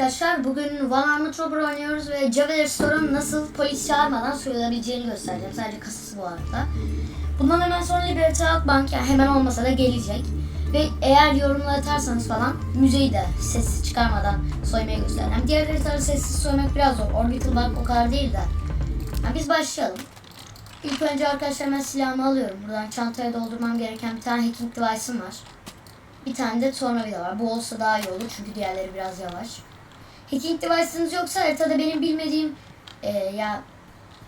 arkadaşlar. Bugün One Armored Robber oynuyoruz ve Java Store'un nasıl polis çağırmadan soyulabileceğini göstereceğim. Sadece kasası bu arada. Bundan hemen sonra Liberty Halkbank yani hemen olmasa da gelecek. Ve eğer yorumlar atarsanız falan müzeyi de sessiz çıkarmadan soymayı göstereceğim. Diğer haritaları sessiz soymak biraz zor. Orbital Bank o kadar değil de. Yani biz başlayalım. İlk önce arkadaşlar ben silahımı alıyorum. Buradan çantaya doldurmam gereken bir tane hacking device'ım var. Bir tane de tornavida var. Bu olsa daha iyi olur çünkü diğerleri biraz yavaş. Hacking device'ınız yoksa haritada benim bilmediğim e, ya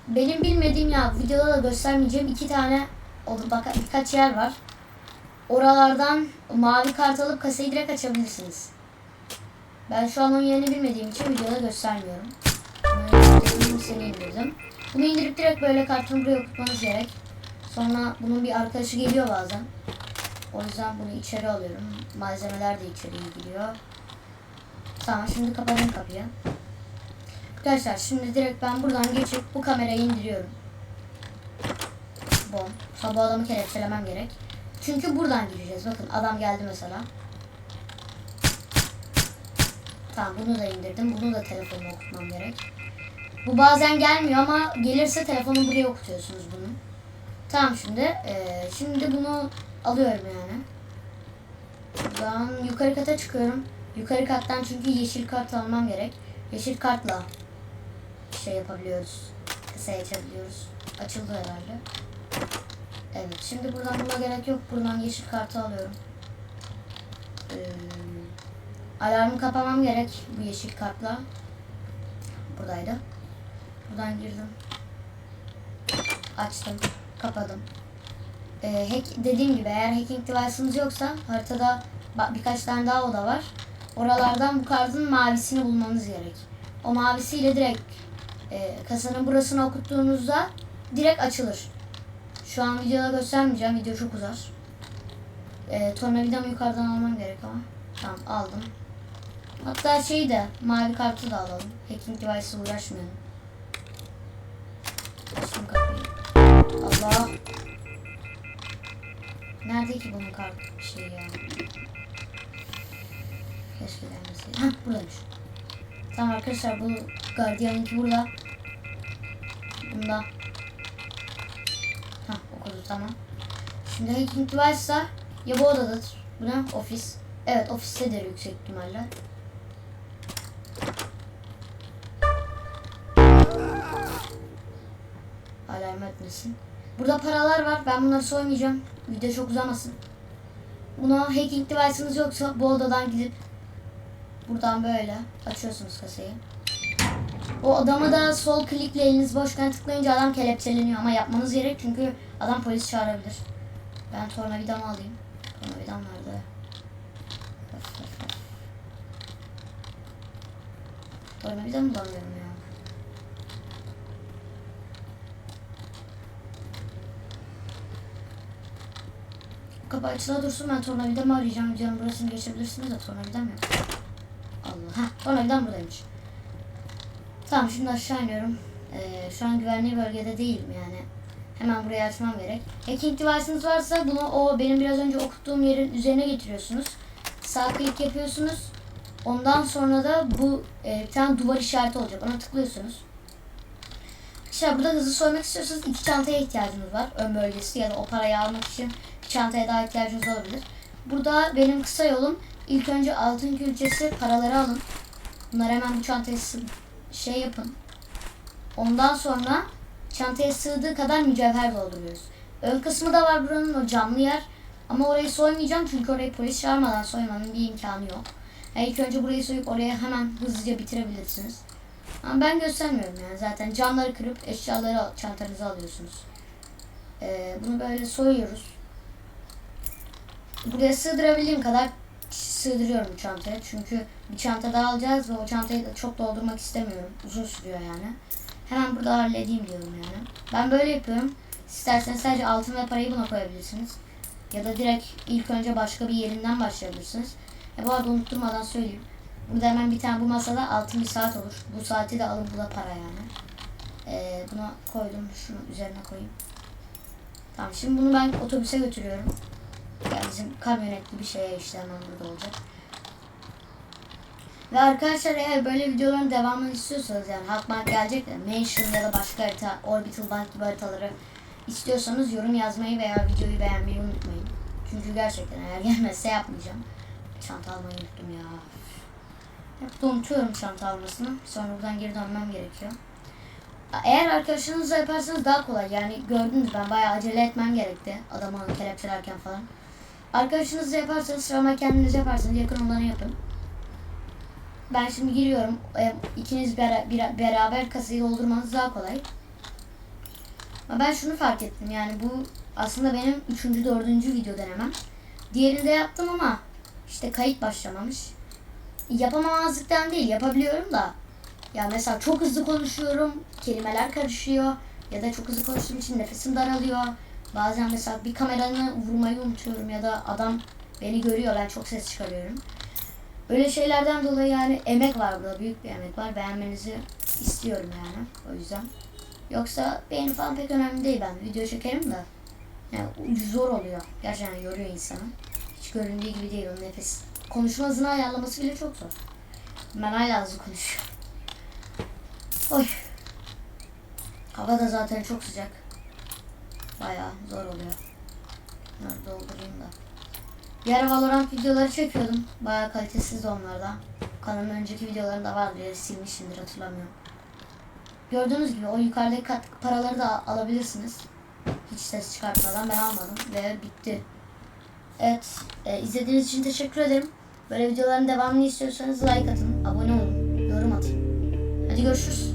benim bilmediğim ya videoda da göstermeyeceğim iki tane olur bak birkaç yer var. Oralardan mavi kart alıp kasayı direkt açabilirsiniz. Ben şu an onun yerini bilmediğim için videoda göstermiyorum. Bunu indirdim. Bunu indirip direkt böyle kartını buraya okutmanız gerek. Sonra bunun bir arkadaşı geliyor bazen. O yüzden bunu içeri alıyorum. Malzemeler de içeriye giriyor. Tamam şimdi kapadım kapıyı. Arkadaşlar şimdi direkt ben buradan geçip bu kamerayı indiriyorum. Bom. Sonra bu adamı kelepçelemem gerek. Çünkü buradan gireceğiz. Bakın adam geldi mesela. Tamam bunu da indirdim. Bunu da telefonuma okutmam gerek. Bu bazen gelmiyor ama gelirse telefonu buraya okutuyorsunuz bunu. Tamam şimdi. eee, şimdi bunu alıyorum yani. Buradan yukarı kata çıkıyorum. Yukarı kattan çünkü yeşil kart almam gerek. Yeşil kartla şey yapabiliyoruz. Kasayı açabiliyoruz. Açıldı herhalde. Evet şimdi buradan buna gerek yok. Buradan yeşil kartı alıyorum. Ee, alarmı kapamam gerek bu yeşil kartla. Buradaydı. Buradan girdim. Açtım. Kapadım. Ee, hack, dediğim gibi eğer hacking device'ınız yoksa haritada birkaç tane daha oda var. Oralardan bu kartın mavisini bulmanız gerek. O mavisiyle direkt e, kasanın burasını okuttuğunuzda direkt açılır. Şu an videoda göstermeyeceğim. Video çok uzar. E, tornavidamı yukarıdan almam gerek ama. Tamam aldım. Hatta şeyi de mavi kartı da alalım. Hacking device'ı uğraşmayalım. Açtım kapıyı. Allah. Nerede ki bunun kart şeyi ya? Keşke gelmeseydi. Hah buradaymış. Tamam arkadaşlar bu gardiyanınki burada. Bunda. Hah okudu tamam. Şimdi hacking device'sa ya bu odadadır. Bu ne? Ofis. Evet ofistedir yüksek ihtimalle. Alarm etmesin. Burada paralar var. Ben bunları soymayacağım. Video çok uzamasın. Buna hacking device'ınız yoksa bu odadan gidip buradan böyle açıyorsunuz kasayı. O adamı da sol klikle eliniz boşken tıklayınca adam kelepçeleniyor ama yapmanız gerek çünkü adam polis çağırabilir. Ben tornavidamı alayım. Tornavidam nerede? Tornavidamı bulamıyorum ya. Kapı açıla dursun ben tornavidamı arayacağım. Videonun burasını geçebilirsiniz de tornavidam yok. Heh, tornavidam buradaymış. Tamam şimdi aşağı iniyorum. Ee, şu an güvenli bölgede değilim yani. Hemen burayı açmam gerek. Hacking device'ınız varsa bunu o benim biraz önce okuttuğum yerin üzerine getiriyorsunuz. Sağ klik yapıyorsunuz. Ondan sonra da bu e, bir tane duvar işareti olacak. Ona tıklıyorsunuz. Arkadaşlar burada hızlı soymak istiyorsanız iki çantaya ihtiyacınız var. Ön bölgesi ya da o parayı almak için bir çantaya daha ihtiyacınız olabilir. Burada benim kısa yolum ilk önce altın külçesi paraları alın. Bunları hemen bu çantaya şey yapın. Ondan sonra çantaya sığdığı kadar mücevher dolduruyoruz. Ön kısmı da var buranın o camlı yer. Ama orayı soymayacağım çünkü orayı polis çağırmadan soymanın bir imkanı yok. Yani ilk önce burayı soyup oraya hemen hızlıca bitirebilirsiniz. Ama ben göstermiyorum yani zaten camları kırıp eşyaları al- çantanıza alıyorsunuz. Ee, bunu böyle soyuyoruz. Buraya sığdırabildiğim kadar sığdırıyorum çantaya. Çünkü bir çanta daha alacağız ve o çantayı da çok doldurmak istemiyorum. Uzun sürüyor yani. Hemen burada halledeyim diyorum yani. Ben böyle yapıyorum. İsterseniz sadece altın ve parayı buna koyabilirsiniz. Ya da direkt ilk önce başka bir yerinden başlayabilirsiniz. E bu arada unutturmadan söyleyeyim. Burada hemen bir tane bu masada altın bir saat olur. Bu saati de alın bu da para yani. Ee, buna koydum. Şunu üzerine koyayım. Tamam şimdi bunu ben otobüse götürüyorum. Bizim kamyonetli bir şeye işte hemen burada olacak. Ve arkadaşlar eğer böyle videoların devamını istiyorsanız yani Halkbank gelecek de Mansion ya da başka harita, Orbital Bank gibi haritaları istiyorsanız yorum yazmayı veya videoyu beğenmeyi unutmayın. Çünkü gerçekten eğer gelmezse yapmayacağım. Çanta almayı unuttum ya. Hep unutuyorum çanta almasını. Sonra buradan geri dönmem gerekiyor. Eğer arkadaşınızla yaparsanız daha kolay. Yani gördünüz ben bayağı acele etmem gerekti. Adamı kelepçelerken falan. Arkadaşınızla yaparsanız sırama kendiniz yaparsanız yakın olanı yapın. Ben şimdi giriyorum. E, İkiniz bera- beraber kasayı doldurmanız daha kolay. Ama ben şunu fark ettim yani bu aslında benim üçüncü, dördüncü video denemem. Diğerini de yaptım ama işte kayıt başlamamış. Yapamamazlıktan değil yapabiliyorum da. Ya mesela çok hızlı konuşuyorum, kelimeler karışıyor ya da çok hızlı konuştuğum için nefesim daralıyor. Bazen mesela bir kameranı vurmayı unutuyorum ya da adam beni görüyor ben çok ses çıkarıyorum. Öyle şeylerden dolayı yani emek var burada büyük bir emek var. Beğenmenizi istiyorum yani o yüzden. Yoksa beğeni falan pek önemli değil ben video çekerim de. Yani zor oluyor. Gerçekten yoruyor insanı. Hiç göründüğü gibi değil o nefes. Konuşma hızını ayarlaması bile çok zor. Ben hala hızlı konuşuyorum. Oy. Hava da zaten çok sıcak. Bayağı zor oluyor. Bunları doldurayım da. Bir ara Valorant videoları çekiyordum. Bayağı kalitesiz onlarda. Kanalın önceki videolarında vardı ya silmişimdir hatırlamıyorum. Gördüğünüz gibi o yukarıdaki kat paraları da alabilirsiniz. Hiç ses çıkartmadan ben almadım ve bitti. Evet, e, izlediğiniz için teşekkür ederim. Böyle videoların devamını istiyorsanız like atın, abone olun, yorum atın. Hadi görüşürüz.